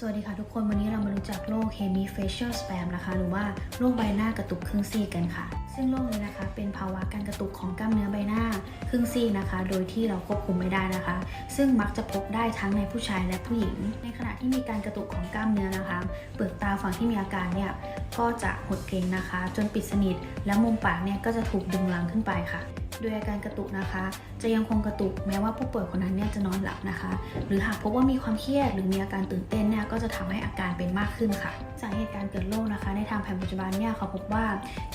สวัสดีค่ะทุกคนวันนี้เรามารู้จักโรค hemifacial spasm นะคะ หรือว่าโรคใบหน้ากระตุกครึ่งซีกกันค่ะ ซึ่งโรคนี้นะคะ เป็นภาวะการกระตุกของกล้ามเนื้อใบหน้าครึ่งซีกนะคะ โดยที่เราควบคุมไม่ได้นะคะ ซึ่งมักจะพบได้ทั้งในผู้ชายและผู้หญิง ในขณะที่มีการกระตุกของกล้ามเนื้อนะคะ เปลือกตาฝั่งที่มีอาการเนี่ยก็จะหดเกร็งนะคะ จนปิดสนิท และมุมปากเนี่ยก็จะถูกดึงลังขึ้นไปค่ะ โดยอาการกระตุกนะคะ จะยังคงกระตุกแม้ว่าผู้ป่วยคนนั้นเนี่ยจะนอนหลับนะคะ หรือหากพบว่ามีความเครียดหรือมีอาการตื่นเต้นเนี่ยก็จะทำให้อาการเป็นมากขึ้นค่ะ สาเหตุการเกิดโรคนะคะ ในทางแผนปัจจุบันเนี่ยเขาพบว่า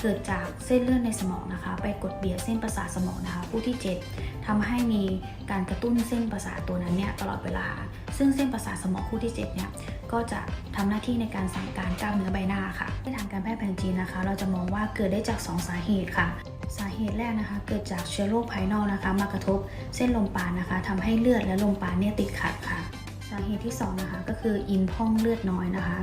เกิดจากเส้นเลือดในสมองนะคะ ไปกดเบียดเส้นประสาทสมองนะคะ ผู้ที่7ทำให้มีการกระตุ้นเส้นประสาทตัวนั้นเนี่ยตลอดเวลา ซึ่งเส้นประสาทสมองคู่ที่7เนี่ยก็จะทำหน้าที่ในการสั่งการกล้ามเนื้อใบหน้าค่ะในทางการแพทย์แผนจีนนะคะ เราจะมองว่าเกิดได้จาก 2 สาเหตุค่ะ สาเหตุแรกนะคะ เกิดจากเชื้อโรคภายนอกนะคะ มากระทบเส้นลมปราณนะคะทำให้เลือดและลมปราณเนี่ยติดขัดค่ะ สาเหตุที่สองนะคะก็คืออินพ่องเลือดน้อยนะคะ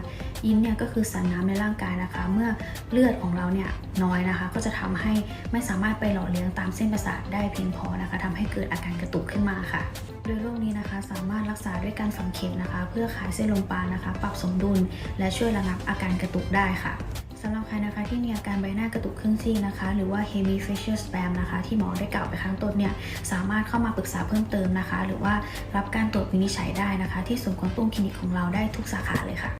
อินเนี่ยก็คือสารน้ำในร่างกายนะคะ เมื่อเลือดของเราเนี่ยน้อยนะคะ ก็จะทำให้ไม่สามารถไปหล่อเลี้ยงตามเส้นประสาทได้เพียงพอนะคะทำให้เกิดอาการกระตุกขึ้นมาค่ะโดยโรคนี้นะคะสามารถรักษาด้วยการฝังเข็มนะคะ เพื่อขายเส้นลมปราณนะคะ ปรับสมดุล และช่วยระงับอาการกระตุกได้ค่ะ สำหรับใครนะคะที่มีอาการใบหน้ากระตุกครึ่งซีกนะคะ หรือว่า hemifacial spasm นะคะ ที่หมอได้กล่าวไปข้างต้นเนี่ยสามารถเข้ามาปรึกษาเพิ่มเติมนะคะ หรือว่ารับการตรวจวินิจฉัยได้นะคะ ที่ศูนย์กวางตุ้งคลินิกของเราได้ทุกสาขาเลยค่ะ